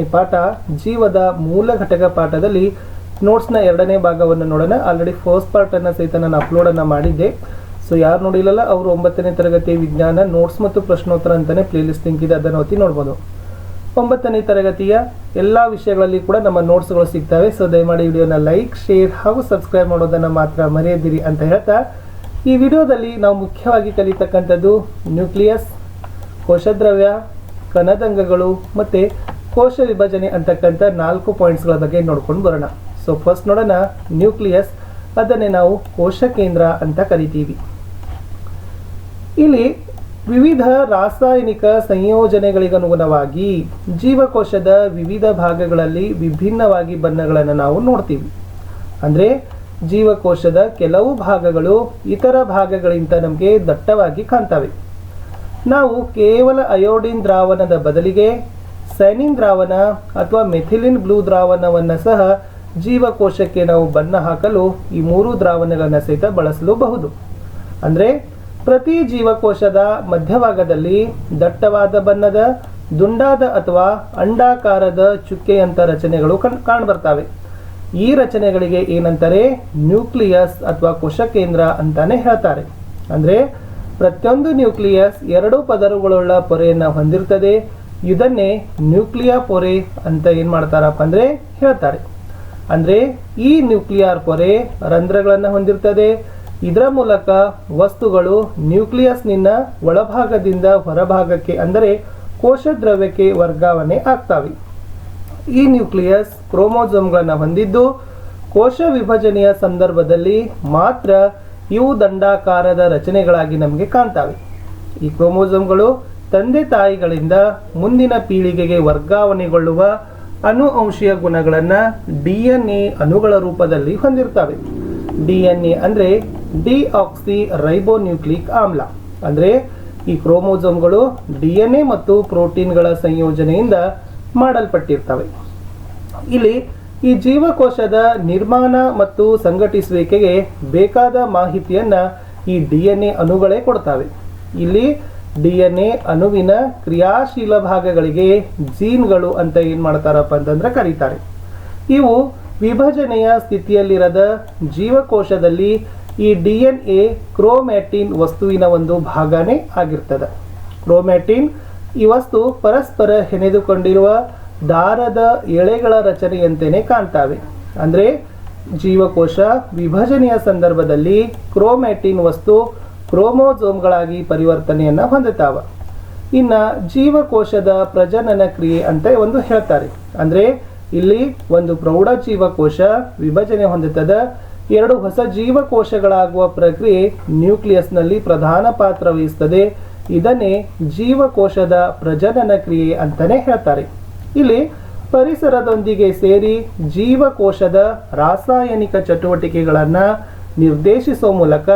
ಈ ಪಾಠ ಜೀವದ ಮೂಲ ಘಟಕ ಪಾಠದಲ್ಲಿ ನೋಟ್ಸ್ನ ಎರಡನೇ ಭಾಗವನ್ನು ನೋಡೋಣ. ಆಲ್ರೆಡಿ ಫಸ್ಟ್ ಪಾರ್ಟನ್ನು ಸಹಿತ ನಾನು ಅಪ್ಲೋಡನ್ನು ಮಾಡಿದ್ದೆ. ಸೊ ಯಾರು ನೋಡಿಲ್ಲಲ್ಲ, ಅವರು ಒಂಬತ್ತನೇ ತರಗತಿ ವಿಜ್ಞಾನ ನೋಟ್ಸ್ ಮತ್ತು ಪ್ರಶ್ನೋತ್ತರ ಅಂತಲೇ ಪ್ಲೇಲಿಸ್ಟ್ ಲಿಂಕ್ ಇದೆ, ಅದನ್ನು ಒತ್ತಿ ನೋಡ್ಬೋದು. ಒಂಬತ್ತನೇ ತರಗತಿಯ ಎಲ್ಲ ವಿಷಯಗಳಲ್ಲಿ ಕೂಡ ನಮ್ಮ ನೋಟ್ಸ್ಗಳು ಸಿಗ್ತವೆ. ಸೊ ದಯಮಾಡಿ ವಿಡಿಯೋನ ಲೈಕ್ ಶೇರ್ ಹಾಗೂ ಸಬ್ಸ್ಕ್ರೈಬ್ ಮಾಡೋದನ್ನು ಮಾತ್ರ ಮರೆಯದಿರಿ ಅಂತ ಹೇಳ್ತಾ, ಈ ವಿಡಿಯೋದಲ್ಲಿ ನಾವು ಮುಖ್ಯವಾಗಿ ಕಲಿತಕ್ಕಂಥದ್ದು ನ್ಯೂಕ್ಲಿಯಸ್ ಕೋಶದ್ರವ್ಯ ಕನದಂಗಗಳು ಮತ್ತು ಕೋಶ ವಿಭಜನೆ ಅಂತಕ್ಕಂಥ ನಾಲ್ಕು ಪಾಯಿಂಟ್ಸ್ಗಳ ಬಗ್ಗೆ ನೋಡ್ಕೊಂಡು ಬರೋಣ. ಸೊ ಫಸ್ಟ್ ನೋಡೋಣ ನ್ಯೂಕ್ಲಿಯಸ್ ಅದನ್ನೇ ನಾವು ಕೋಶ ಕೇಂದ್ರ ಅಂತ ಕರಿತೀವಿ. ಇಲ್ಲಿ ವಿವಿಧ ರಾಸಾಯನಿಕ ಸಂಯೋಜನೆಗಳಿಗನುಗುಣವಾಗಿ ಜೀವಕೋಶದ ವಿವಿಧ ಭಾಗಗಳಲ್ಲಿ ವಿಭಿನ್ನವಾಗಿ ಬಣ್ಣಗಳನ್ನು ನಾವು ನೋಡ್ತೀವಿ. ಅಂದರೆ ಜೀವಕೋಶದ ಕೆಲವು ಭಾಗಗಳು ಇತರ ಭಾಗಗಳಿಂದ ನಮಗೆ ದಟ್ಟವಾಗಿ ಕಾಣ್ತವೆ. ನಾವು ಕೇವಲ ಅಯೋಡಿನ್ ದ್ರಾವಣದ ಬದಲಿಗೆ ಸೈನಿನ್ ದ್ರಾವಣ ಅಥವಾ ಮೆಥಿಲಿನ್ ಬ್ಲೂ ದ್ರಾವಣವನ್ನು ಸಹ ಜೀವಕೋಶಕ್ಕೆ ನಾವು ಬಣ್ಣ ಹಾಕಲು ಈ ಮೂರು ದ್ರಾವಣಗಳನ್ನು ಸಹಿತ ಬಳಸಲೂಬಹುದು. ಅಂದರೆ ಪ್ರತಿ ಜೀವಕೋಶದ ಮಧ್ಯಭಾಗದಲ್ಲಿ ದಟ್ಟವಾದ ಬಣ್ಣದ, ದುಂಡಾದ ಅಥವಾ ಅಂಡಾಕಾರದ ಚುಕ್ಕೆಯಂಥ ರಚನೆಗಳು ಕಣ್, ಕಾಣ್ಬರ್ತವೆ. ಈ ರಚನೆಗಳಿಗೆ ಏನಂತಾರೆ? ನ್ಯೂಕ್ಲಿಯಸ್ ಅಥವಾ ಕೋಶಕೇಂದ್ರ ಅಂತಾನೆ ಹೇಳ್ತಾರೆ. ಅಂದರೆ ಪ್ರತಿಯೊಂದು ನ್ಯೂಕ್ಲಿಯಸ್ ಎರಡು ಪದರುಗಳುಳ್ಳ ಪೊರೆಯನ್ನು ಹೊಂದಿರ್ತದೆ. ಇದನ್ನೇ ನ್ಯೂಕ್ಲಿಯರ್ ಪೊರೆ ಅಂತ ಏನು ಮಾಡ್ತಾರಪ್ಪ ಅಂದರೆ ಹೇಳ್ತಾರೆ. ಅಂದರೆ ಈ ನ್ಯೂಕ್ಲಿಯರ್ ಪೊರೆ ರಂಧ್ರಗಳನ್ನು ಹೊಂದಿರ್ತದೆ. ಇದರ ಮೂಲಕ ವಸ್ತುಗಳು ನ್ಯೂಕ್ಲಿಯಸ್ನಿಂದ ಒಳಭಾಗದಿಂದ ಹೊರಭಾಗಕ್ಕೆ ಅಂದರೆ ಕೋಶ ದ್ರವ್ಯಕ್ಕೆ ವರ್ಗಾವಣೆ ಆಗ್ತವೆ. ಈ ನ್ಯೂಕ್ಲಿಯಸ್ ಕ್ರೋಮೋಸೋಮ್ಗಳನ್ನು ಹೊಂದಿದ್ದು ಕೋಶ ವಿಭಜನೆಯ ಸಂದರ್ಭದಲ್ಲಿ ಮಾತ್ರ ಇವು ದಂಡಾಕಾರದ ರಚನೆಗಳಾಗಿ ನಮಗೆ ಕಾಣ್ತವೆ. ಈ ಕ್ರೋಮೋಸೋಮ್ಗಳು ತಂದೆ ತಾಯಿಗಳಿಂದ ಮುಂದಿನ ಪೀಳಿಗೆಗೆ ವರ್ಗಾವಣೆಗೊಳ್ಳುವ ಅನುವಂಶೀಯ ಗುಣಗಳನ್ನು ಡಿ ಎನ್ ಎ ಅಣುಗಳ ರೂಪದಲ್ಲಿ ಹೊಂದಿರ್ತವೆ ಡಿ ಎನ್ ಎ ಅಂದರೆ ಡಿಆಕ್ಸಿ ರೈಬೋನ್ಯೂಕ್ಲಿಕ್ ಆಮ್ಲ. ಅಂದರೆ ಈ ಕ್ರೋಮೋಸೋಮ್ಗಳು ಡಿ ಎನ್ ಎ ಮತ್ತು ಪ್ರೋಟೀನ್ಗಳ ಸಂಯೋಜನೆಯಿಂದ ಮಾಡಲ್ಪಟ್ಟಿರ್ತವೆ. ಇಲ್ಲಿ ಈ ಜೀವಕೋಶದ ನಿರ್ಮಾಣ ಮತ್ತು ಸಂಘಟಿಸುವಿಕೆಗೆ ಬೇಕಾದ ಮಾಹಿತಿಯನ್ನು ಈ ಡಿ ಎನ್ ಎ ಅಣುಗಳೇ ಕೊಡ್ತವೆ. ಇಲ್ಲಿ ಡಿ ಎನ್ ಎ ಅಣುವಿನ ಕ್ರಿಯಾಶೀಲ ಭಾಗಗಳಿಗೆ ಜೀನ್ಗಳು ಅಂತ ಏನು ಮಾಡ್ತಾರಪ್ಪ ಅಂತಂದ್ರೆ ಕರೀತಾರೆ. ಇವು ವಿಭಜನೆಯ ಸ್ಥಿತಿಯಲ್ಲಿರದ ಜೀವಕೋಶದಲ್ಲಿ ಈ ಡಿ ಎನ್ ಎ ಕ್ರೋಮ್ಯಾಟಿನ್ ವಸ್ತುವಿನ ಒಂದು ಭಾಗನೇ ಆಗಿರ್ತದೆ. ಕ್ರೋಮ್ಯಾಟಿನ್ ಈ ವಸ್ತು ಪರಸ್ಪರ ಹೆಣೆದುಕೊಂಡಿರುವ ದಾರದ ಎಳೆಗಳ ರಚನೆಯಂತೆಯೇ ಕಾಣ್ತಾವೆ. ಅಂದರೆ ಜೀವಕೋಶ ವಿಭಜನೆಯ ಸಂದರ್ಭದಲ್ಲಿ ಕ್ರೋಮ್ಯಾಟಿನ್ ವಸ್ತು ಕ್ರೋಮೋಸೋಮ್ಗಳಾಗಿ ಪರಿವರ್ತನೆಯನ್ನು ಹೊಂದುತ್ತಾವ. ಇನ್ನು ಜೀವಕೋಶದ ಪ್ರಜನನ ಕ್ರಿಯೆ ಅಂತ ಒಂದು ಹೇಳ್ತಾರೆ. ಅಂದರೆ ಇಲ್ಲಿ ಒಂದು ಪ್ರೌಢ ಜೀವಕೋಶ ವಿಭಜನೆ ಹೊಂದುತ್ತದ. ಎರಡು ಹೊಸ ಜೀವಕೋಶಗಳಾಗುವ ಪ್ರಕ್ರಿಯೆ ನ್ಯೂಕ್ಲಿಯಸ್ನಲ್ಲಿ ಪ್ರಧಾನ ಪಾತ್ರ ವಹಿಸ್ತದೆ. ಇದನ್ನೇ ಜೀವಕೋಶದ ಪ್ರಜನನ ಕ್ರಿಯೆ ಅಂತಲೇ ಹೇಳ್ತಾರೆ. ಇಲ್ಲಿ ಪರಿಸರದೊಂದಿಗೆ ಸೇರಿ ಜೀವಕೋಶದ ರಾಸಾಯನಿಕ ಚಟುವಟಿಕೆಗಳನ್ನು ನಿರ್ದೇಶಿಸುವ ಮೂಲಕ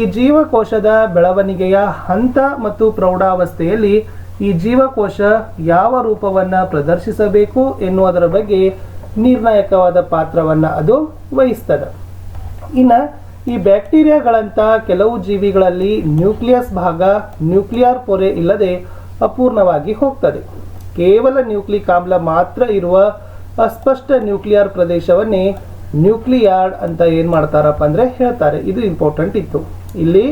ಈ ಜೀವಕೋಶದ ಬೆಳವಣಿಗೆಯ ಹಂತ ಮತ್ತು ಪ್ರೌಢಾವಸ್ಥೆಯಲ್ಲಿ ಈ ಜೀವಕೋಶ ಯಾವ ರೂಪವನ್ನು ಪ್ರದರ್ಶಿಸಬೇಕು ಎನ್ನುವುದರ ಬಗ್ಗೆ ನಿರ್ಣಾಯಕವಾದ ಪಾತ್ರವನ್ನು ಅದು ವಹಿಸ್ತದೆ. ಇನ್ನು ಈ ಬ್ಯಾಕ್ಟೀರಿಯಾಗಳಂಥ ಕೆಲವು ಜೀವಿಗಳಲ್ಲಿ ನ್ಯೂಕ್ಲಿಯಸ್ ಭಾಗ, ನ್ಯೂಕ್ಲಿಯರ್ ಪೊರೆ ಇಲ್ಲದೆ ಅಪೂರ್ಣವಾಗಿ ಹೋಗ್ತದೆ. ಕೇವಲ ನ್ಯೂಕ್ಲಿಕ್ ಆಮ್ಲ ಮಾತ್ರ ಇರುವ ಅಸ್ಪಷ್ಟ ನ್ಯೂಕ್ಲಿಯರ್ ಪ್ರದೇಶವನ್ನೇ ನ್ಯೂಕ್ಲಿಯಾರ್ಡ್ ಅಂತ ಏನು ಮಾಡ್ತಾರಪ್ಪ ಅಂದರೆ ಹೇಳ್ತಾರೆ, ಇದು ಇಂಪಾರ್ಟೆಂಟ್ ಇತ್ತು. ಇಲ್ಲಿ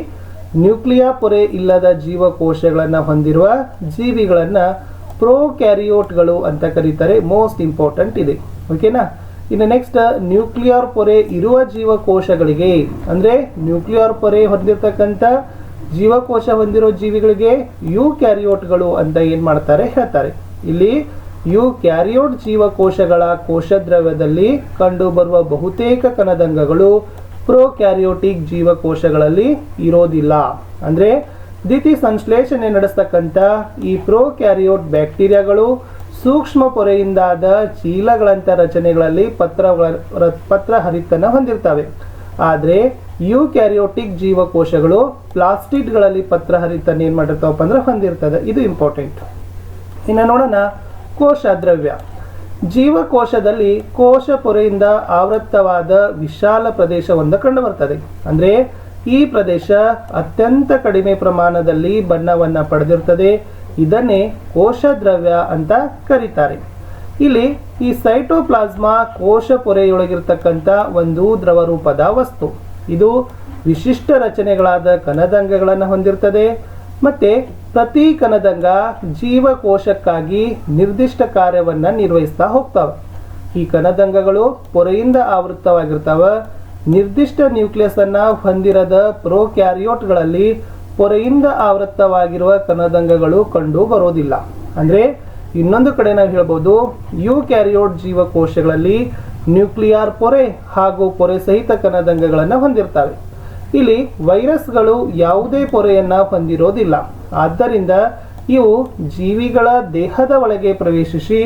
ನ್ಯೂಕ್ಲಿಯಾ ಪೊರೆ ಇಲ್ಲದ ಜೀವಕೋಶಗಳನ್ನು ಹೊಂದಿರುವ ಜೀವಿಗಳನ್ನು ಪ್ರೋಕ್ಯಾರಿಯೋಟ್ಗಳು ಅಂತ ಕರೀತಾರೆ ಮೋಸ್ಟ್ ಇಂಪಾರ್ಟೆಂಟ್ ಇದೆ. ಓಕೆನಾ ಇನ್ನು ನೆಕ್ಸ್ಟ್ ನ್ಯೂಕ್ಲಿಯರ್ ಪೊರೆ ಇರುವ ಜೀವಕೋಶಗಳಿಗೆ, ಅಂದರೆ ನ್ಯೂಕ್ಲಿಯರ್ ಪೊರೆ ಹೊಂದಿರತಕ್ಕಂಥ ಜೀವಕೋಶ ಹೊಂದಿರೋ ಜೀವಿಗಳಿಗೆ ಯು ಕ್ಯಾರಿಯೋಟ್ಗಳು ಅಂತ ಏನು ಮಾಡ್ತಾರೆ ಹೇಳ್ತಾರೆ. ಇಲ್ಲಿ ಯು ಕ್ಯಾರಿಯೋಟ್ ಜೀವಕೋಶಗಳ ಕೋಶದ್ರವ್ಯದಲ್ಲಿ ಕಂಡುಬರುವ ಬಹುತೇಕ ಕಣದಂಗಗಳು ಪ್ರೋಕ್ಯಾರಿಯೋಟಿಕ್ ಜೀವಕೋಶಗಳಲ್ಲಿ ಇರೋದಿಲ್ಲ. ಅಂದರೆ ದಿತಿ ಸಂಶ್ಲೇಷಣೆ ನಡೆಸ್ತಕ್ಕಂಥ ಈ ಪ್ರೋಕ್ಯಾರಿಯೋಟ್ ಬ್ಯಾಕ್ಟೀರಿಯಾಗಳು ಸೂಕ್ಷ್ಮ ಪೊರೆಯಿಂದಾದ ಚೀಲಗಳಂಥ ರಚನೆಗಳಲ್ಲಿ ಪತ್ರ ಪತ್ರ ಹರಿತನ ಹೊಂದಿರ್ತವೆ. ಆದರೆ ಯು ಕ್ಯಾರಿಯೋಟಿಕ್ ಜೀವಕೋಶಗಳು ಪ್ಲಾಸ್ಟಿಕ್ಗಳಲ್ಲಿ ಪತ್ರ ಹರಿತನ ಏನು ಮಾಡಿರ್ತಾವಪ್ಪ ಅಂದ್ರೆ ಹೊಂದಿರ್ತದೆ. ಇದು ಇಂಪಾರ್ಟೆಂಟ್ ಇನ್ನು ನೋಡೋಣ ಕೋಶ ದ್ರವ್ಯ ಜೀವಕೋಶದಲ್ಲಿ ಕೋಶ ಪೊರೆಯಿಂದ ಆವೃತ್ತವಾದ ವಿಶಾಲ ಪ್ರದೇಶವೊಂದು ಕಂಡುಬರ್ತದೆ. ಅಂದರೆ ಈ ಪ್ರದೇಶ ಅತ್ಯಂತ ಕಡಿಮೆ ಪ್ರಮಾಣದಲ್ಲಿ ಬಣ್ಣವನ್ನು ಪಡೆದಿರ್ತದೆ. ಇದನ್ನೇ ಕೋಶ ದ್ರವ್ಯ ಅಂತ ಕರೀತಾರೆ. ಇಲ್ಲಿ ಈ ಸೈಟೋಪ್ಲಾಸ್ಮಾ ಕೋಶ ಪೊರೆಯೊಳಗಿರ್ತಕ್ಕಂಥ ಒಂದು ದ್ರವ ರೂಪದ ವಸ್ತು. ಇದು ವಿಶಿಷ್ಟ ರಚನೆಗಳಾದ ಕನದಂಗಗಳನ್ನು ಹೊಂದಿರ್ತದೆ. ಮತ್ತೆ ಪ್ರತಿ ಕಣದಂಗ ಜೀವಕೋಶಕ್ಕಾಗಿ ನಿರ್ದಿಷ್ಟ ಕಾರ್ಯವನ್ನು ನಿರ್ವಹಿಸ್ತಾ ಹೋಗ್ತಾವೆ. ಈ ಕಣದಂಗಗಳು ಪೊರೆಯಿಂದ ಆವೃತ್ತವಾಗಿರ್ತಾವ. ನಿರ್ದಿಷ್ಟ ನ್ಯೂಕ್ಲಿಯಸ್ ಅನ್ನ ಹೊಂದಿರದ ಪ್ರೋಕ್ಯಾರಿಯೋಟ್ಗಳಲ್ಲಿ ಪೊರೆಯಿಂದ ಆವೃತ್ತವಾಗಿರುವ ಕಣದಂಗಗಳು ಕಂಡು ಬರೋದಿಲ್ಲ. ಅಂದ್ರೆ ಇನ್ನೊಂದು ಕಡೆ ನಾವು ಹೇಳ್ಬೋದು ಯು ಕ್ಯಾರಿಯೋಟ್ ಜೀವಕೋಶಗಳಲ್ಲಿ ನ್ಯೂಕ್ಲಿಯರ್ ಪೊರೆ ಹಾಗೂ ಪೊರೆ ಸಹಿತ ಕಣದಂಗಗಳನ್ನು ಹೊಂದಿರ್ತವೆ. ಇಲ್ಲಿ ವೈರಸ್ಗಳು ಯಾವುದೇ ಪೊರೆಯನ್ನ ಹೊಂದಿರೋದಿಲ್ಲ. ಆದ್ದರಿಂದ ಇವು ಜೀವಿಗಳ ದೇಹದ ಒಳಗೆ ಪ್ರವೇಶಿಸಿ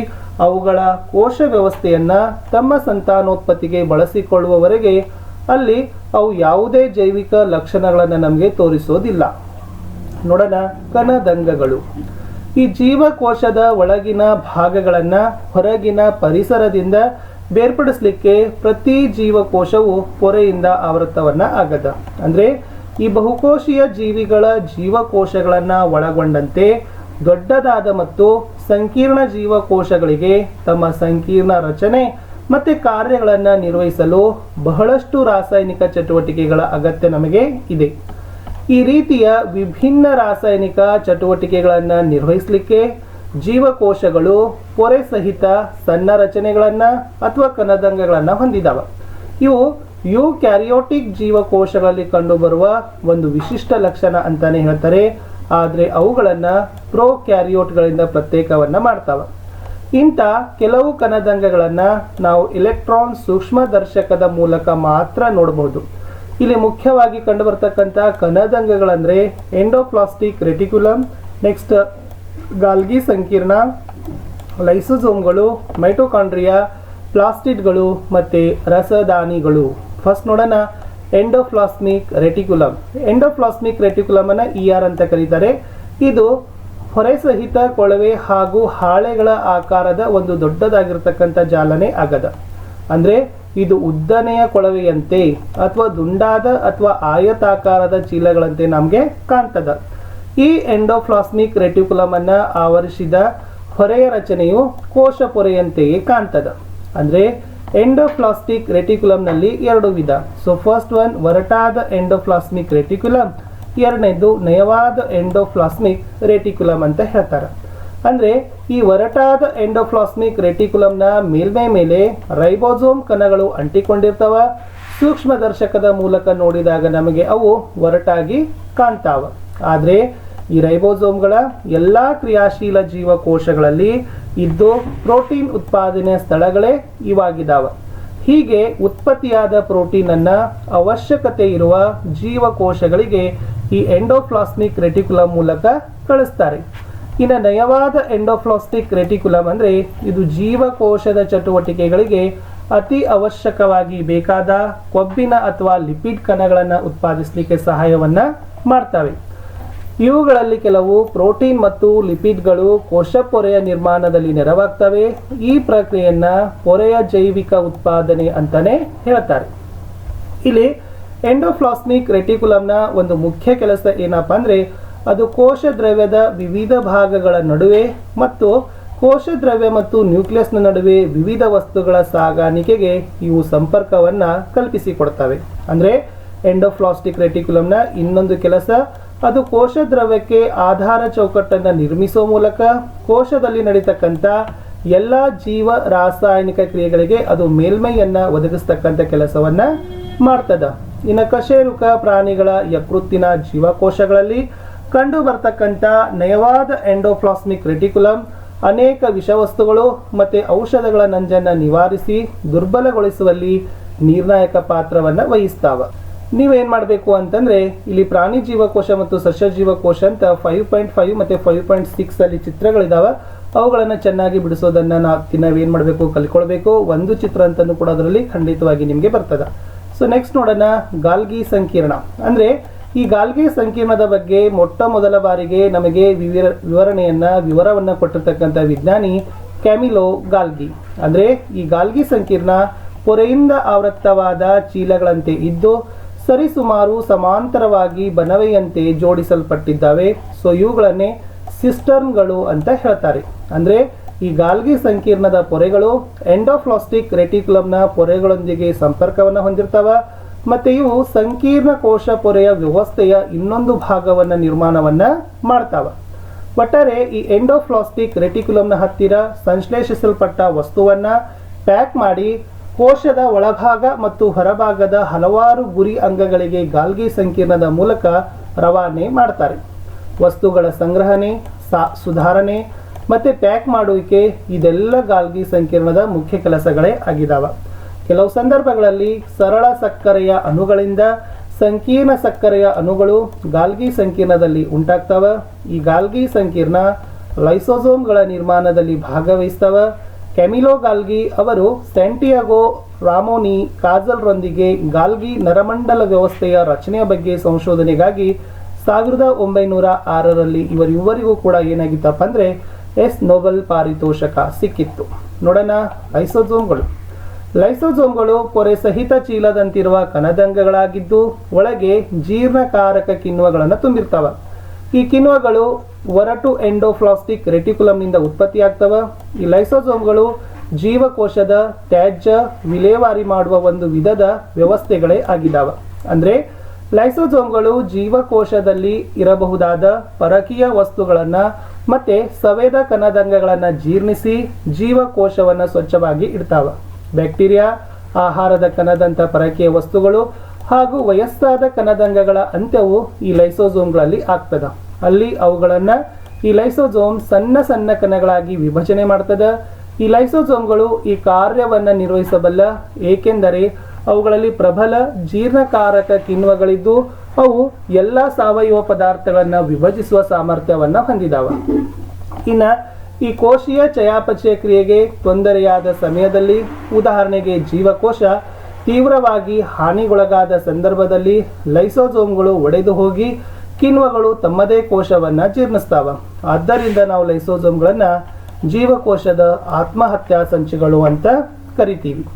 ಅವುಗಳ ಕೋಶ ವ್ಯವಸ್ಥೆಯನ್ನು ತಮ್ಮ ಸಂತಾನೋತ್ಪತ್ತಿಗೆ ಬಳಸಿಕೊಳ್ಳುವವರೆಗೆ ಅಲ್ಲಿ ಅವು ಯಾವುದೇ ಜೈವಿಕ ಲಕ್ಷಣಗಳನ್ನು ನಮಗೆ ತೋರಿಸೋದಿಲ್ಲ. ನೋಡೋಣ ಕನದಂಗಗಳು ಈ ಜೀವಕೋಶದ ಒಳಗಿನ ಭಾಗಗಳನ್ನು ಹೊರಗಿನ ಪರಿಸರದಿಂದ ಬೇರ್ಪಡಿಸಲಿಕ್ಕೆ ಪ್ರತಿ ಜೀವಕೋಶವು ಪೊರೆಯಿಂದ ಆವೃತ್ತವನ್ನು ಆಗದ. ಅಂದ್ರೆ ಈ ಬಹುಕೋಶೀಯ ಜೀವಿಗಳ ಜೀವಕೋಶಗಳನ್ನು ಒಳಗೊಂಡಂತೆ ದೊಡ್ಡದಾದ ಮತ್ತು ಸಂಕೀರ್ಣ ಜೀವಕೋಶಗಳಿಗೆ ತಮ್ಮ ಸಂಕೀರ್ಣ ರಚನೆ ಮತ್ತು ಕಾರ್ಯಗಳನ್ನು ನಿರ್ವಹಿಸಲು ಬಹಳಷ್ಟು ರಾಸಾಯನಿಕ ಚಟುವಟಿಕೆಗಳ ಅಗತ್ಯ ನಮಗೆ ಇದೆ. ಈ ರೀತಿಯ ವಿಭಿನ್ನ ರಾಸಾಯನಿಕ ಚಟುವಟಿಕೆಗಳನ್ನು ನಿರ್ವಹಿಸಲಿಕ್ಕೆ ಜೀವಕೋಶಗಳು ಪೊರೆ ಸಹಿತ ಸಣ್ಣ ರಚನೆಗಳನ್ನು ಅಥವಾ ಕನದಂಗಗಳನ್ನು ಹೊಂದಿದ್ದಾವೆ ಇವು ಯು ಕ್ಯಾರಿಯೋಟಿಕ್ ಜೀವಕೋಶಗಳಲ್ಲಿ ಕಂಡುಬರುವ ಒಂದು ವಿಶಿಷ್ಟ ಲಕ್ಷಣ ಅಂತಾನೆ ಹೇಳ್ತಾರೆ. ಆದರೆ ಅವುಗಳನ್ನು ಪ್ರೋ ಕ್ಯಾರಿಯೋಟ್ಗಳಿಂದ ಪ್ರತ್ಯೇಕವನ್ನ ಮಾಡ್ತಾವೆ. ಇಂಥ ಕೆಲವು ಕಣದಂಗಗಳನ್ನು ನಾವು ಎಲೆಕ್ಟ್ರಾನ್ ಸೂಕ್ಷ್ಮದರ್ಶಕದ ಮೂಲಕ ಮಾತ್ರ ನೋಡಬಹುದು. ಇಲ್ಲಿ ಮುಖ್ಯವಾಗಿ ಕಂಡುಬರ್ತಕ್ಕಂಥ ಕಣದಂಗಗಳಂದರೆ ಎಂಡೋಪ್ಲಾಸ್ಟಿಕ್ ರೆಟಿಕ್ಯುಲಮ್, ನೆಕ್ಸ್ಟ್ ಗಾಲ್ಗಿ ಸಂಕೀರ್ಣ, ಲೈಸೋಸೋಮ್ಗಳು, ಮೈಟೋಕಾಂಡ್ರಿಯಾ ಪ್ಲಾಸ್ಟಿಡ್ಗಳು ಮತ್ತು ರಸದಾನಿಗಳು. ಫಸ್ಟ್ ನೋಡೋಣ ಎಂಡೋಫ್ಲಾಸ್ಮಿಕ್ ರೆಟಿಕ್ಯುಲಮ್ ಎಂಡೋಫ್ಲಾಸ್ಮಿಕ್ ರೆಟಿಕ್ಯುಲಮ್ ಅನ್ನ ಇ ಆರ್ ಅಂತ ಕರೀತಾರೆ. ಇದು ಹೊರೆ ಸಹಿತ ಕೊಳವೆ ಹಾಗೂ ಹಾಳೆಗಳ ಆಕಾರದ ಒಂದು ದೊಡ್ಡದಾಗಿರ್ತಕ್ಕಂಥ ಜಾಲನೆ ಆಗದ ಅಂದ್ರೆ ಇದು ಉದ್ದನೆಯ ಕೊಳವೆಯಂತೆ ಅಥವಾ ದುಂಡಾದ ಅಥವಾ ಆಯತಾಕಾರದ ಚೀಲಗಳಂತೆ ನಮಗೆ ಕಾಣ್ತದ. ಈ ಎಂಡೋಫ್ಲಾಸ್ಮಿಕ್ ರೆಟಿಕ್ಯುಲಮ್ ಅನ್ನ ಆವರಿಸಿದ ಹೊರೆಯ ರಚನೆಯು ಕೋಶ ಪೊರೆಯಂತೆಯೇ ಕಾಣ್ತದ. ಅಂದ್ರೆ ಎಂಡೋಪ್ಲಾಸ್ಟಿಕ್ ರೆಟಿಕ್ಯುಲಮ್ನಲ್ಲಿ ಎರಡು ವಿಧ. ಸೊ ಫಸ್ಟ್ ಒನ್ ಒರಟಾದ ಎಂಡೋಪ್ಲಾಸ್ಮಿಕ್ ರೆಟಿಕ್ಯುಲಮ್ ಎರಡನೇದು, ನಯವಾದ ಎಂಡೋಪ್ಲಾಸ್ಮಿಕ್ ರೆಟಿಕ್ಯುಲಮ್ ಅಂತ ಹೇಳ್ತಾರೆ. ಅಂದ್ರೆ, ಈ ಒರಟಾದ ಎಂಡೋಪ್ಲಾಸ್ಮಿಕ್ ರೆಟಿಕ್ಯುಲಮ್ನ ಮೇಲ್ಮೈ ಮೇಲೆ ರೈಬೋಸೋಮ್ ಕಣಗಳು ಅಂಟಿಕೊಂಡಿರ್ತಾವ. ಸೂಕ್ಷ್ಮದರ್ಶಕದ ಮೂಲಕ ನೋಡಿದಾಗ ನಮಗೆ ಅವು ಒರಟಾಗಿ ಕಾಣ್ತಾವ. ಆದರೆ ಈ ರೈಬೋಸೋಮ್ಗಳ ಎಲ್ಲ ಕ್ರಿಯಾಶೀಲ ಜೀವಕೋಶಗಳಲ್ಲಿ ಇದ್ದು ಪ್ರೋಟೀನ್ ಉತ್ಪಾದನೆಯ ಸ್ಥಳಗಳೇ ಇವಾಗಿದ್ದಾವೆ. ಹೀಗೆ ಉತ್ಪತ್ತಿಯಾದ ಪ್ರೋಟೀನ್ ಅನ್ನ ಅವಶ್ಯಕತೆ ಇರುವ ಜೀವಕೋಶಗಳಿಗೆ ಈ ಎಂಡೋಪ್ಲಾಸ್ಮಿಕ್ ರೆಟಿಕ್ಯುಲಮ್ ಮೂಲಕ ಕಳಿಸ್ತಾರೆ. ಇನ್ನು ನಯವಾದ ಎಂಡೋಪ್ಲಾಸ್ಟಿಕ್ ರೆಟಿಕ್ಯುಲಮ್ ಅಂದ್ರೆ ಇದು ಜೀವಕೋಶದ ಚಟುವಟಿಕೆಗಳಿಗೆ ಅತಿ ಅವಶ್ಯಕವಾಗಿ ಬೇಕಾದ ಕೊಬ್ಬಿನ ಅಥವಾ ಲಿಪಿಡ್ ಕಣಗಳನ್ನು ಉತ್ಪಾದಿಸಲಿಕ್ಕೆ ಸಹಾಯವನ್ನ ಮಾಡ್ತವೆ. ಇವುಗಳಲ್ಲಿ ಕೆಲವು ಪ್ರೋಟೀನ್ ಮತ್ತು ಲಿಪಿಡ್ಗಳು ಕೋಶ ಪೊರೆಯ ನಿರ್ಮಾಣದಲ್ಲಿ ನೆರವಾಗ್ತವೆ. ಈ ಪ್ರಕ್ರಿಯೆಯನ್ನು ಪೊರೆಯ ಜೈವಿಕ ಉತ್ಪಾದನೆ ಅಂತಾನೆ ಹೇಳ್ತಾರೆ. ಇಲ್ಲಿ ಎಂಡೋಪ್ಲಾಸ್ಮಿಕ್ ರೆಟಿಕ್ಯುಲಮ್ನ ಒಂದು ಮುಖ್ಯ ಕೆಲಸ ಏನಪ್ಪ ಅಂದರೆ, ಅದು ಕೋಶ ದ್ರವ್ಯದ ವಿವಿಧ ಭಾಗಗಳ ನಡುವೆ ಮತ್ತು ಕೋಶ ದ್ರವ್ಯ ಮತ್ತು ನ್ಯೂಕ್ಲಿಯಸ್ನ ನಡುವೆ ವಿವಿಧ ವಸ್ತುಗಳ ಸಾಗಾಣಿಕೆಗೆ ಇವು ಸಂಪರ್ಕವನ್ನ ಕಲ್ಪಿಸಿಕೊಡ್ತವೆ. ಅಂದ್ರೆ ಎಂಡೋಫ್ಲಾಸ್ಟಿಕ್ ರೆಟಿಕ್ಯುಲಮ್ನ ಇನ್ನೊಂದು ಕೆಲಸ ಅದು ಕೋಶ ದ್ರವ್ಯಕ್ಕೆ ಆಧಾರ ಚೌಕಟ್ಟನ್ನು ನಿರ್ಮಿಸುವ ಮೂಲಕ ಕೋಶದಲ್ಲಿ ನಡೀತಕ್ಕಂಥ ಎಲ್ಲ ಜೀವ ರಾಸಾಯನಿಕ ಕ್ರಿಯೆಗಳಿಗೆ ಅದು ಮೇಲ್ಮೈಯನ್ನು ಒದಗಿಸ್ತಕ್ಕಂಥ ಕೆಲಸವನ್ನ ಮಾಡ್ತದ. ಇನ್ನು ಕಶೇರುಕ ಪ್ರಾಣಿಗಳ ಯಕೃತ್ತಿನ ಜೀವಕೋಶಗಳಲ್ಲಿ ಕಂಡು ಬರ್ತಕ್ಕಂಥ ನಯವಾದ ಎಂಡೋಪ್ಲಾಸ್ಮಿಕ್ ರೆಟಿಕ್ಯುಲಮ್ ಅನೇಕ ವಿಷವಸ್ತುಗಳು ಮತ್ತೆ ಔಷಧಗಳ ನಂಜನ್ನ ನಿವಾರಿಸಿ ದುರ್ಬಲಗೊಳಿಸುವಲ್ಲಿ ನಿರ್ಣಾಯಕ ಪಾತ್ರವನ್ನ ವಹಿಸ್ತಾವ. ನೀವೇನ್ ಮಾಡಬೇಕು ಅಂತಂದ್ರೆ ಇಲ್ಲಿ ಪ್ರಾಣಿ ಜೀವಕೋಶ ಮತ್ತು ಸಸ್ಯ ಜೀವಕೋಶ ಅಂತ ಫೈವ್ ಪಾಯಿಂಟ್ ಫೈವ್ ಮತ್ತೆ ಫೈವ್ ಪಾಯಿಂಟ್ ಸಿಕ್ಸ್ ಅಲ್ಲಿ ಚಿತ್ರಗಳಿದಾವ. ಅವುಗಳನ್ನು ಚೆನ್ನಾಗಿ ಬಿಡಿಸೋದನ್ನ ನಾವು ನಾವೇನು ಮಾಡಬೇಕು? ಕಲ್ಕೊಳ್ಬೇಕು. ಒಂದು ಚಿತ್ರ ಅಂತಲೂ ಕೂಡ ಅದರಲ್ಲಿ ಖಂಡಿತವಾಗಿ ನಿಮಗೆ ಬರ್ತದ. ಸೊ ನೆಕ್ಸ್ಟ್ ನೋಡೋಣ ಗಾಲ್ಗಿ ಸಂಕೀರ್ಣ. ಅಂದ್ರೆ ಈ ಗಾಲ್ಗಿ ಸಂಕೀರ್ಣದ ಬಗ್ಗೆ ಮೊಟ್ಟ ಮೊದಲ ಬಾರಿಗೆ ನಮಗೆ ವಿವರ ವಿವರಣೆಯನ್ನ, ವಿವರವನ್ನ ಕೊಟ್ಟಿರ್ತಕ್ಕಂಥ ವಿಜ್ಞಾನಿ ಕ್ಯಾಮಿಲೋ ಗಾಲ್ಗಿ. ಅಂದ್ರೆ ಈ ಗಾಲ್ಗಿ ಸಂಕೀರ್ಣ ಪೊರೆಯಿಂದ ಆವೃತ್ತವಾದ ಚೀಲಗಳಂತೆ ಇದ್ದು ಸರಿಸುಮಾರು ಸಮಾಂತರವಾಗಿ ಬನವೆಯಂತೆ ಜೋಡಿಸಲ್ಪಟ್ಟಿದ್ದಾವೆ. ಸೊ, ಇವುಗಳನ್ನೇ ಸಿಸ್ಟರ್ನ್ಗಳು ಅಂತ ಹೇಳ್ತಾರೆ. ಅಂದ್ರೆ, ಈ ಗಾಲ್ಗಿ ಸಂಕೀರ್ಣದ ಪೊರೆಗಳು ಎಂಡೋಫ್ಲಾಸ್ಟಿಕ್ ರೆಟಿಕ್ಯುಲಮ್ನ ಪೊರೆಗಳೊಂದಿಗೆ ಸಂಪರ್ಕವನ್ನು ಹೊಂದಿರ್ತಾವ. ಮತ್ತೆ ಇವು ಸಂಕೀರ್ಣ ಕೋಶ ಪೊರೆಯ ವ್ಯವಸ್ಥೆಯ ಇನ್ನೊಂದು ಭಾಗವನ್ನ ನಿರ್ಮಾಣವನ್ನ ಮಾಡ್ತಾವ. ಒಟ್ಟಾರೆ, ಈ ಎಂಡೋಫ್ಲಾಸ್ಟಿಕ್ ರೆಟಿಕ್ಯುಲಮ್ನ ಹತ್ತಿರ ಸಂಶ್ಲೇಷಿಸಲ್ಪಟ್ಟ ವಸ್ತುವನ್ನ ಪ್ಯಾಕ್ ಮಾಡಿ ಕೋಶದ ಒಳಭಾಗ ಮತ್ತು ಹೊರಭಾಗದ ಹಲವಾರು ಗುರಿ ಅಂಗಗಳಿಗೆ ಗಾಲ್ಗಿ ಸಂಕೀರ್ಣದ ಮೂಲಕ ರವಾನೆ ಮಾಡ್ತಾರೆ. ವಸ್ತುಗಳ ಸಂಗ್ರಹಣೆ ಸುಧಾರಣೆ ಮತ್ತು ಪ್ಯಾಕ್ ಮಾಡುವಿಕೆ ಇದೆಲ್ಲ ಗಾಲ್ಗಿ ಸಂಕೀರ್ಣದ ಮುಖ್ಯ ಕೆಲಸಗಳೇ ಆಗಿದಾವ. ಕೆಲವು ಸಂದರ್ಭಗಳಲ್ಲಿ ಸರಳ ಸಕ್ಕರೆಯ ಅಣುಗಳಿಂದ ಸಂಕೀರ್ಣ ಸಕ್ಕರೆಯ ಅಣುಗಳು ಗಾಲ್ಗಿ ಸಂಕೀರ್ಣದಲ್ಲಿ ಉಂಟಾಗ್ತವ. ಈ ಗಾಲ್ಗಿ ಸಂಕೀರ್ಣ ಲೈಸೋಸೋಮ್ಗಳ ನಿರ್ಮಾಣದಲ್ಲಿ ಭಾಗವಹಿಸ್ತವ. ಕೆಮಿಲೋ ಗಾಲ್ಗಿ ಅವರು ಸ್ಯಾಂಟಿಯಾಗೋ ರಾಮೋನಿ ಕಾಜಲ್ರೊಂದಿಗೆ ಗಾಲ್ಗಿ ನರಮಂಡಲ ವ್ಯವಸ್ಥೆಯ ರಚನೆಯ ಬಗ್ಗೆ ಸಂಶೋಧನೆಗಾಗಿ ಸಾವಿರದ ಒಂಬೈನೂರ ಆರರಲ್ಲಿ ಇವರಿಬ್ಬರಿಗೂ ಕೂಡ ಏನಾಗಿತ್ತಪ್ಪ ಅಂದ್ರೆ ಎಸ್ ನೋಬಲ್ ಪಾರಿತೋಷಕ ಸಿಕ್ಕಿತ್ತು. ನೋಡೋಣ ಲೈಸೋಜೋಮ್ಗಳು ಲೈಸೋಜೋಮ್ಗಳು ಪೊರೆ ಸಹಿತ ಚೀಲದಂತಿರುವ ಕಣದಂಗಗಳಾಗಿದ್ದು ಒಳಗೆ ಜೀರ್ಣಕಾರಕ ಕಿಣ್ವಗಳನ್ನು ತುಂಬಿರ್ತಾವ. ಈ ಕಿಣ್ವಗಳು ಒರಟು ಎಂಡೋಫ್ಲಾಸ್ಟಿಕ್ ರೆಟಿಕುಲಮ್ನಿಂದ ಉತ್ಪತ್ತಿಯಾಗ್ತವ. ಈ ಲೈಸೋಸೋಮ್ಗಳು ಜೀವಕೋಶದ ತ್ಯಾಜ್ಯ ವಿಲೇವಾರಿ ಮಾಡುವ ಒಂದು ವಿಧದ ವ್ಯವಸ್ಥೆಗಳೇ ಆಗಿದಾವ ಅಂದ್ರೆ ಲೈಸೋಸೋಮ್ಗಳು ಜೀವಕೋಶದಲ್ಲಿ ಇರಬಹುದಾದ ಪರಕೀಯ ವಸ್ತುಗಳನ್ನು ಮತ್ತೆ ಸವೇದ ಕಣದಂಗಗಳನ್ನು ಜೀರ್ಣಿಸಿ ಜೀವಕೋಶವನ್ನ ಸ್ವಚ್ಛವಾಗಿ ಇಡ್ತಾವ. ಬ್ಯಾಕ್ಟೀರಿಯಾ, ಆಹಾರದ ಕಣದಂತ ಪರಕೀಯ ವಸ್ತುಗಳು ಹಾಗೂ ವಯಸ್ಸಾದ ಕಣದಂಗಗಳ ಅಂತ್ಯವು ಈ ಲೈಸೋಸೋಮ್ಗಳಲ್ಲಿ ಆಗ್ತದ. ಅಲ್ಲಿ ಅವುಗಳನ್ನು ಈ ಲೈಸೋಜೋಮ್ ಸಣ್ಣ ಸಣ್ಣ ಕಣಗಳಾಗಿ ವಿಭಜನೆ ಮಾಡ್ತದ. ಈ ಲೈಸೋಜೋಮ್ಗಳು ಈ ಕಾರ್ಯವನ್ನ ನಿರ್ವಹಿಸಬಲ್ಲ, ಏಕೆಂದರೆ ಅವುಗಳಲ್ಲಿ ಪ್ರಬಲ ಜೀರ್ಣಕಾರಕ ಕಿಣ್ವಗಳಿದ್ದು ಅವು ಎಲ್ಲ ಸಾವಯವ ಪದಾರ್ಥಗಳನ್ನು ವಿಭಜಿಸುವ ಸಾಮರ್ಥ್ಯವನ್ನ ಹೊಂದಿದಾವ. ಇನ್ನು ಈ ಕೋಶೀಯ ಚಯಾಪಚಯ ಕ್ರಿಯೆಗೆ ತೊಂದರೆಯಾದ ಸಮಯದಲ್ಲಿ, ಉದಾಹರಣೆಗೆ ಜೀವಕೋಶ, ತೀವ್ರವಾಗಿ ಹಾನಿಗೊಳಗಾದ ಸಂದರ್ಭದಲ್ಲಿ ಲೈಸೋಜೋಮ್ಗಳು ಒಡೆದು ಹೋಗಿ ಕಿಣ್ವಗಳು ತಮ್ಮದೇ ಕೋಶವನ್ನ ಜೀರ್ಣಿಸ್ತಾವ. ಆದ್ದರಿಂದ ನಾವು ಲೈಸೋಸೋಮ್ಗಳನ್ನ ಜೀವಕೋಶದ ಆತ್ಮಹತ್ಯಾ ಸಂಚಿಗಳು ಅಂತ ಕರಿತೀವಿ.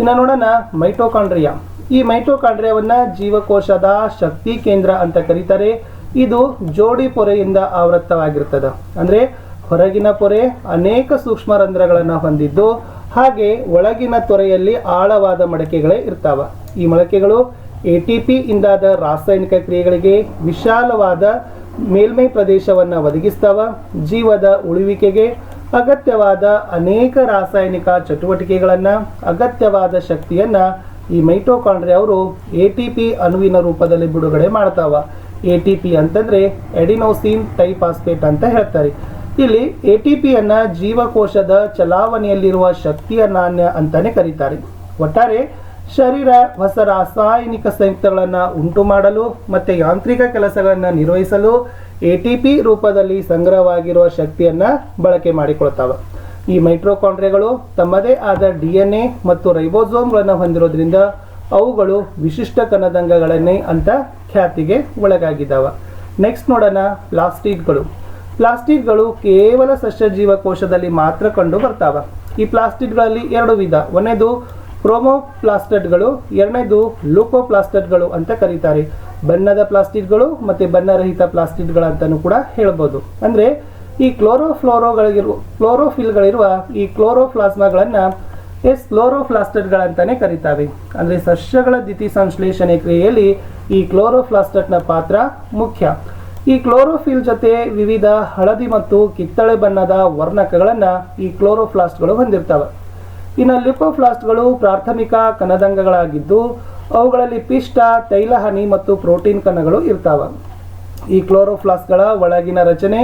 ಇನ್ನು ನೋಡೋಣ ಮೈಟೋಕಾಂಡ್ರಿಯಾ. ಈ ಮೈಟೋಕಾಂಡ್ರಿಯಾವನ್ನ ಜೀವಕೋಶದ ಶಕ್ತಿ ಕೇಂದ್ರ ಅಂತ ಕರೀತಾರೆ. ಇದು ಜೋಡಿ ಪೊರೆಯಿಂದ ಆವೃತ್ತವಾಗಿರ್ತದೆ. ಅಂದ್ರೆ ಹೊರಗಿನ ಪೊರೆ ಅನೇಕ ಸೂಕ್ಷ್ಮ ರಂಧ್ರಗಳನ್ನು ಹೊಂದಿದ್ದು, ಹಾಗೆ ಒಳಗಿನ ತೊರೆಯಲ್ಲಿ ಆಳವಾದ ಮಡಕೆಗಳೇ ಇರ್ತಾವ. ಈ ಮೊಳಕೆಗಳು ಎ ಟಿ ಪಿ ಇಂದಾದ ರಾಸಾಯನಿಕ ಕ್ರಿಯೆಗಳಿಗೆ ವಿಶಾಲವಾದ ಮೇಲ್ಮೈ ಪ್ರದೇಶವನ್ನು ಒದಗಿಸ್ತಾವ, ಜೀವದ ಉಳಿವಿಕೆಗೆ ಅಗತ್ಯವಾದ ಅನೇಕ ರಾಸಾಯನಿಕ ಚಟುವಟಿಕೆಗಳನ್ನು, ಅಗತ್ಯವಾದ ಶಕ್ತಿಯನ್ನು ಈ ಮೈಟೋಕಾಂಡ್ರಿಯಾ ಅವರು ಎ ಟಿ ಪಿ ಅಣುವಿನ ರೂಪದಲ್ಲಿ ಬಿಡುಗಡೆ ಮಾಡ್ತಾವ. ಎ ಟಿ ಪಿ ಅಂತಂದ್ರೆ ಎಡಿನೋಸಿನ್ ಟೈಪಾಸ್ಪೇಟ್ ಅಂತ ಹೇಳ್ತಾರೆ. ಇಲ್ಲಿ ಎ ಟಿ ಪಿಯನ್ನು ಜೀವಕೋಶದ ಚಲಾವಣೆಯಲ್ಲಿರುವ ಶಕ್ತಿಯ ನಾಣ್ಯ ಅಂತಾನೆ ಕರೀತಾರೆ. ಒಟ್ಟಾರೆ ಶರೀರ ಹೊಸ ರಾಸಾಯನಿಕ ಸಂಯುಕ್ತಗಳನ್ನು ಉಂಟು ಮಾಡಲು ಮತ್ತು ಯಾಂತ್ರಿಕ ಕೆಲಸಗಳನ್ನು ನಿರ್ವಹಿಸಲು ಎ ಟಿ ಪಿ ರೂಪದಲ್ಲಿ ಸಂಗ್ರಹವಾಗಿರುವ ಶಕ್ತಿಯನ್ನು ಬಳಕೆ ಮಾಡಿಕೊಳ್ತಾವೆ. ಈ ಮೈಟ್ರೋಕಾಂಡ್ರೆಗಳು ತಮ್ಮದೇ ಆದ ಡಿ ಎನ್ ಎ ಮತ್ತು ರೈಬೋಸೋಮ್ಗಳನ್ನು ಹೊಂದಿರೋದ್ರಿಂದ ಅವುಗಳು ವಿಶಿಷ್ಟ ಕನದಂಗಗಳನ್ನೇ ಅಂತ ಖ್ಯಾತಿಗೆ ಒಳಗಾಗಿದ್ದಾವೆ. ನೆಕ್ಸ್ಟ್ ನೋಡೋಣ ಪ್ಲಾಸ್ಟಿಕ್ಗಳು ಪ್ಲಾಸ್ಟಿಕ್ಗಳು ಕೇವಲ ಸಸ್ಯ ಜೀವಕೋಶದಲ್ಲಿ ಮಾತ್ರ ಕಂಡು ಬರ್ತಾವ. ಈ ಪ್ಲಾಸ್ಟಿಕ್ಗಳಲ್ಲಿ ಎರಡು ವಿಧ. ಒಂದನೇದು ಕ್ರೋಮೋಪ್ಲಾಸ್ಟೆಡ್ಗಳು, ಎರಡನೇದು ಲೂಕೋಪ್ಲಾಸ್ಟೆಡ್ಗಳು ಅಂತ ಕರೀತಾರೆ. ಬಣ್ಣದ ಪ್ಲಾಸ್ಟಿಡ್ಗಳು ಮತ್ತೆ ಬಣ್ಣರಹಿತ ಪ್ಲಾಸ್ಟಿಡ್ಗಳು ಅಂತಾನೂ ಕೂಡ ಹೇಳ್ಬೋದು. ಅಂದ್ರೆ ಈ ಕ್ಲೋರೋಫ್ಲೋರೋಗಳಿರುವ ಕ್ಲೋರೋಫಿಲ್ಗಳಿರುವ ಈ ಕ್ಲೋರೋಪ್ಲಾಸ್ಮಾಗಳನ್ನ ಎಸ್ ಕ್ಲೋರೋಫ್ಲಾಸ್ಟೆಡ್ಗಳಂತಾನೆ ಕರೀತಾವೆ. ಅಂದ್ರೆ ಸಸ್ಯಗಳ ದ್ಯುತಿ ಸಂಶ್ಲೇಷಣೆ ಕ್ರಿಯೆಯಲ್ಲಿ ಈ ಕ್ಲೋರೋಫ್ಲಾಸ್ಟೆಟ್ನ ಪಾತ್ರ ಮುಖ್ಯ. ಈ ಕ್ಲೋರೋಫಿಲ್ ಜೊತೆ ವಿವಿಧ ಹಳದಿ ಮತ್ತು ಕಿತ್ತಳೆ ಬಣ್ಣದ ವರ್ಣಕಗಳನ್ನು ಈ ಕ್ಲೋರೋಫ್ಲಾಸ್ಟ್ಗಳು ಹೊಂದಿರ್ತವೆ. ಇನ್ನು ಲಿಪೋಫ್ಲಾಸ್ಟ್ಗಳು ಪ್ರಾಥಮಿಕ ಕಣದಂಗಗಳಾಗಿದ್ದು, ಅವುಗಳಲ್ಲಿ ಪಿಷ್ಟ, ತೈಲಹನಿ ಮತ್ತು ಪ್ರೋಟೀನ್ ಕಣಗಳು ಇರ್ತಾವ. ಈ ಕ್ಲೋರೋಫ್ಲಾಸ್ಟ್ಗಳ ಒಳಗಿನ ರಚನೆ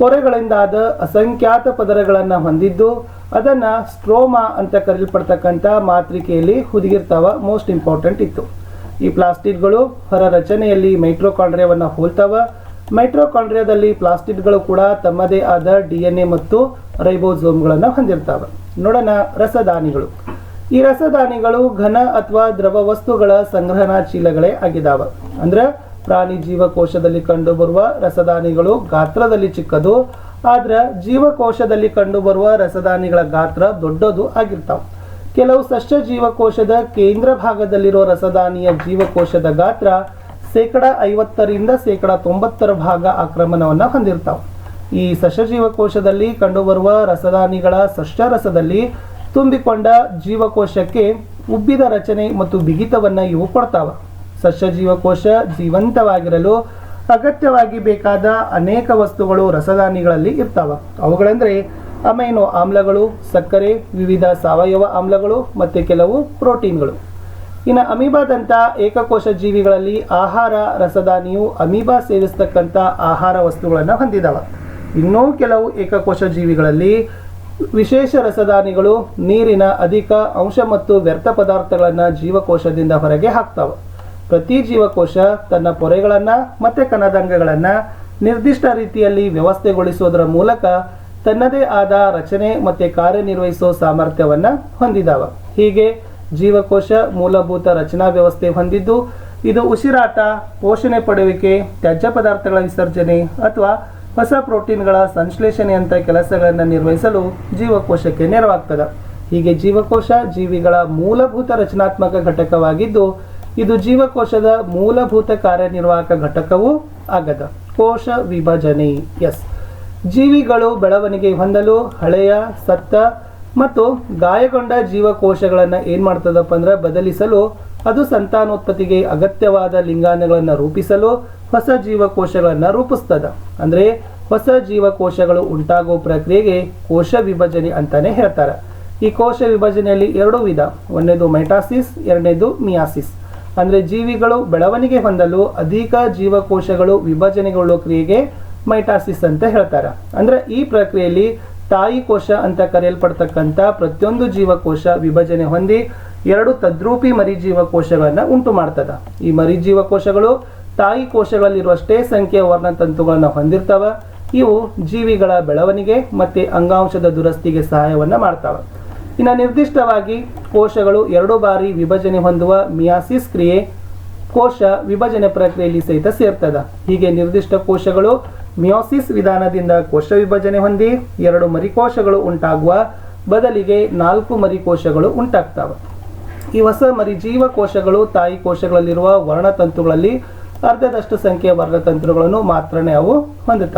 ಪೊರೆಗಳಿಂದಾದ ಅಸಂಖ್ಯಾತ ಪದರಗಳನ್ನು ಹೊಂದಿದ್ದು, ಅದನ್ನ ಸ್ಟ್ರೋಮಾ ಅಂತ ಕರೆಯಲ್ಪಡ್ತಕ್ಕಂಥ ಮಾತೃಕೆಯಲ್ಲಿ ಹುದುಗಿರ್ತಾವ, ಮೋಸ್ಟ್ ಇಂಪಾರ್ಟೆಂಟ್ ಇತ್ತು. ಈ ಪ್ಲಾಸ್ಟಿಡ್ಗಳು ಹೊರ ರಚನೆಯಲ್ಲಿ ಮೈಟ್ರೋಕಾಂಡ್ರಿಯಾವನ್ನು ಹೋಲ್ತಾವ. ಮೈಟ್ರೋಕಾಂಡ್ರಿಯಾದಲ್ಲಿ ಪ್ಲಾಸ್ಟಿಡ್ಗಳು ಕೂಡ ತಮ್ಮದೇ ಆದ ಡಿ ಎನ್ ಎ ಮತ್ತು ರೈಬೋಸೋಮ್ಗಳನ್ನು ಹೊಂದಿರ್ತಾವೆ. ನೋಡೋಣ ರಸದಾನಿಗಳು ಈ ರಸದಾನಿಗಳು ಘನ ಅಥವಾ ದ್ರವ ವಸ್ತುಗಳ ಸಂಗ್ರಹಣಾ ಚೀಲಗಳೇ ಆಗಿದಾವ. ಅಂದ್ರೆ ಪ್ರಾಣಿ ಜೀವಕೋಶದಲ್ಲಿ ಕಂಡುಬರುವ ರಸದಾನಿಗಳು ಗಾತ್ರದಲ್ಲಿ ಚಿಕ್ಕದು, ಆದ್ರೆ ಜೀವಕೋಶದಲ್ಲಿ ಕಂಡುಬರುವ ರಸದಾನಿಗಳ ಗಾತ್ರ ದೊಡ್ಡದು ಆಗಿರ್ತಾವ. ಕೆಲವು ಸಸ್ಯ ಜೀವಕೋಶದ ಕೇಂದ್ರ ಭಾಗದಲ್ಲಿರುವ ರಸದಾನಿಯ ಜೀವಕೋಶದ ಗಾತ್ರ ಶೇಕಡ ಐವತ್ತರಿಂದ ಶೇಕಡ ತೊಂಬತ್ತರ ಭಾಗ ಆಕ್ರಮಣವನ್ನು ಹೊಂದಿರ್ತಾವ. ಈ ಸಸ್ಯಜೀವಕೋಶದಲ್ಲಿ ಕಂಡುಬರುವ ರಸದಾನಿಗಳ ಸಸ್ಯರಸದಲ್ಲಿ ತುಂಬಿಕೊಂಡ ಜೀವಕೋಶಕ್ಕೆ ಉಬ್ಬಿದ ರಚನೆ ಮತ್ತು ಬಿಗಿತವನ್ನು ಇವು ಕೊಡ್ತಾವ. ಸಸ್ಯಜೀವಕೋಶ ಜೀವಂತವಾಗಿರಲು ಅಗತ್ಯವಾಗಿ ಬೇಕಾದ ಅನೇಕ ವಸ್ತುಗಳು ರಸದಾನಿಗಳಲ್ಲಿ ಇರ್ತಾವ. ಅವುಗಳೆಂದರೆ ಅಮೈನೋ ಆಮ್ಲಗಳು, ಸಕ್ಕರೆ, ವಿವಿಧ ಸಾವಯವ ಆಮ್ಲಗಳು ಮತ್ತು ಕೆಲವು ಪ್ರೋಟೀನ್ಗಳು. ಇನ್ನು ಅಮೀಬಾದಂಥ ಏಕಕೋಶ ಜೀವಿಗಳಲ್ಲಿ ಆಹಾರ ರಸದಾನಿಯು ಅಮೀಬಾ ಸೇವಿಸ್ತಕ್ಕಂಥ ಆಹಾರ ವಸ್ತುಗಳನ್ನು ಹೊಂದಿದಾವ. ಇನ್ನೂ ಕೆಲವು ಏಕಕೋಶ ಜೀವಿಗಳಲ್ಲಿ ವಿಶೇಷ ರಸದಾನಿಗಳು ನೀರಿನ ಅಧಿಕ ಅಂಶ ಮತ್ತು ವ್ಯರ್ಥ ಪದಾರ್ಥಗಳನ್ನು ಜೀವಕೋಶದಿಂದ ಹೊರಗೆ ಹಾಕ್ತಾವ. ಪ್ರತಿ ಜೀವಕೋಶ ತನ್ನ ಪೊರೆಗಳನ್ನು ಮತ್ತು ಕಣದಂಗಗಳನ್ನು ನಿರ್ದಿಷ್ಟ ರೀತಿಯಲ್ಲಿ ವ್ಯವಸ್ಥೆಗೊಳಿಸೋದರ ಮೂಲಕ ತನ್ನದೇ ಆದ ರಚನೆ ಮತ್ತು ಕಾರ್ಯನಿರ್ವಹಿಸೋ ಸಾಮರ್ಥ್ಯವನ್ನು ಹೊಂದಿದಾವ. ಹೀಗೆ ಜೀವಕೋಶ ಮೂಲಭೂತ ರಚನಾ ವ್ಯವಸ್ಥೆ ಹೊಂದಿದ್ದು, ಇದು ಉಸಿರಾಟ, ಪೋಷಣೆ ಪಡುವಿಕೆ, ತ್ಯಾಜ್ಯ ಪದಾರ್ಥಗಳ ವಿಸರ್ಜನೆ ಅಥವಾ ಹೊಸ ಪ್ರೋಟೀನ್ಗಳ ಸಂಶ್ಲೇಷಣೆಯಂಥ ಕೆಲಸಗಳನ್ನು ನಿರ್ವಹಿಸಲು ಜೀವಕೋಶಕ್ಕೆ ನೆರವಾಗ್ತದೆ. ಹೀಗೆ ಜೀವಕೋಶ ಜೀವಿಗಳ ಮೂಲಭೂತ ರಚನಾತ್ಮಕ ಘಟಕವಾಗಿದ್ದು, ಇದು ಜೀವಕೋಶದ ಮೂಲಭೂತ ಕಾರ್ಯನಿರ್ವಾಹಕ ಘಟಕವೂ ಆಗದ. ಕೋಶ ವಿಭಜನೆ, ಎಸ್. ಜೀವಿಗಳು ಬೆಳವಣಿಗೆ ಹೊಂದಲು ಹಳೆಯ, ಸತ್ತ ಮತ್ತು ಗಾಯಗೊಂಡ ಜೀವಕೋಶಗಳನ್ನು ಏನು ಮಾಡ್ತದಪ್ಪ ಅಂದ್ರೆ ಬದಲಿಸಲು ಅದು ಸಂತಾನೋತ್ಪತ್ತಿಗೆ ಅಗತ್ಯವಾದ ಲಿಂಗಾಣುಗಳನ್ನು ರೂಪಿಸಲು ಹೊಸ ಜೀವಕೋಶಗಳನ್ನು ರೂಪಿಸ್ತದ. ಅಂದರೆ ಹೊಸ ಜೀವಕೋಶಗಳು ಉಂಟಾಗುವ ಪ್ರಕ್ರಿಯೆಗೆ ಕೋಶ ವಿಭಜನೆ ಅಂತಾನೆ ಹೇಳ್ತಾರೆ. ಈ ಕೋಶ ವಿಭಜನೆಯಲ್ಲಿ ಎರಡು ವಿಧ, ಒಂದನೇದು ಮೈಟಾಸಿಸ್, ಎರಡನೇದು ಮಿಯಾಸಿಸ್. ಅಂದರೆ ಜೀವಿಗಳು ಬೆಳವಣಿಗೆ ಹೊಂದಲು ಅಧಿಕ ಜೀವಕೋಶಗಳು ವಿಭಜನೆಗೊಳ್ಳುವ ಕ್ರಿಯೆಗೆ ಮೈಟಾಸಿಸ್ ಅಂತ ಹೇಳ್ತಾರೆ. ಅಂದರೆ ಈ ಪ್ರಕ್ರಿಯೆಯಲ್ಲಿ ತಾಯಿ ಕೋಶ ಅಂತ ಕರೆಯಲ್ಪಡ್ತಕ್ಕಂಥ ಪ್ರತಿಯೊಂದು ಜೀವಕೋಶ ವಿಭಜನೆ ಹೊಂದಿ ಎರಡು ತದ್ರೂಪಿ ಮರಿ ಜೀವಕೋಶಗಳನ್ನು ಉಂಟು ಮಾಡ್ತದ ಈ ಮರಿ ಜೀವಕೋಶಗಳು ಕೋಶಗಳಲ್ಲಿರುವ ಕೋಶಗಳಲ್ಲಿರುವಷ್ಟೇ ಸಂಖ್ಯೆಯ ವರ್ಣತಂತುಗಳನ್ನು ಹೊಂದಿರ್ತವ. ಇವು ಜೀವಿಗಳ ಬೆಳವಣಿಗೆ ಮತ್ತು ಅಂಗಾಂಶದ ದುರಸ್ತಿಗೆ ಸಹಾಯವನ್ನು ಮಾಡ್ತವೆ. ಇನ್ನು ನಿರ್ದಿಷ್ಟವಾಗಿ ಕೋಶಗಳು ಎರಡು ಬಾರಿ ವಿಭಜನೆ ಹೊಂದುವ ಮಿಯಾಸಿಸ್ ಕ್ರಿಯೆ ಕೋಶ ವಿಭಜನೆ ಪ್ರಕ್ರಿಯೆಯಲ್ಲಿ ಸಹಿತ ಸೇರ್ತದ. ಹೀಗೆ ನಿರ್ದಿಷ್ಟ ಕೋಶಗಳು ಮಿಯೋಸಿಸ್ ವಿಧಾನದಿಂದ ಕೋಶ ವಿಭಜನೆ ಹೊಂದಿ ಎರಡು ಮರಿಕೋಶಗಳು ಉಂಟಾಗುವ ಬದಲಿಗೆ ನಾಲ್ಕು ಮರಿಕೋಶಗಳು ಉಂಟಾಗ್ತವೆ. ಈ ಹೊಸ ಮರಿ ಜೀವಕೋಶಗಳು ತಾಯಿ ಕೋಶಗಳಲ್ಲಿರುವ ವರ್ಣತಂತುಗಳಲ್ಲಿ ಅರ್ಧದಷ್ಟು ಸಂಖ್ಯೆಯ ವರ್ಣತಂತ್ರಗಳನ್ನು ಮಾತ್ರನೇ ಅವು ಹೊಂದುತ್ತವೆ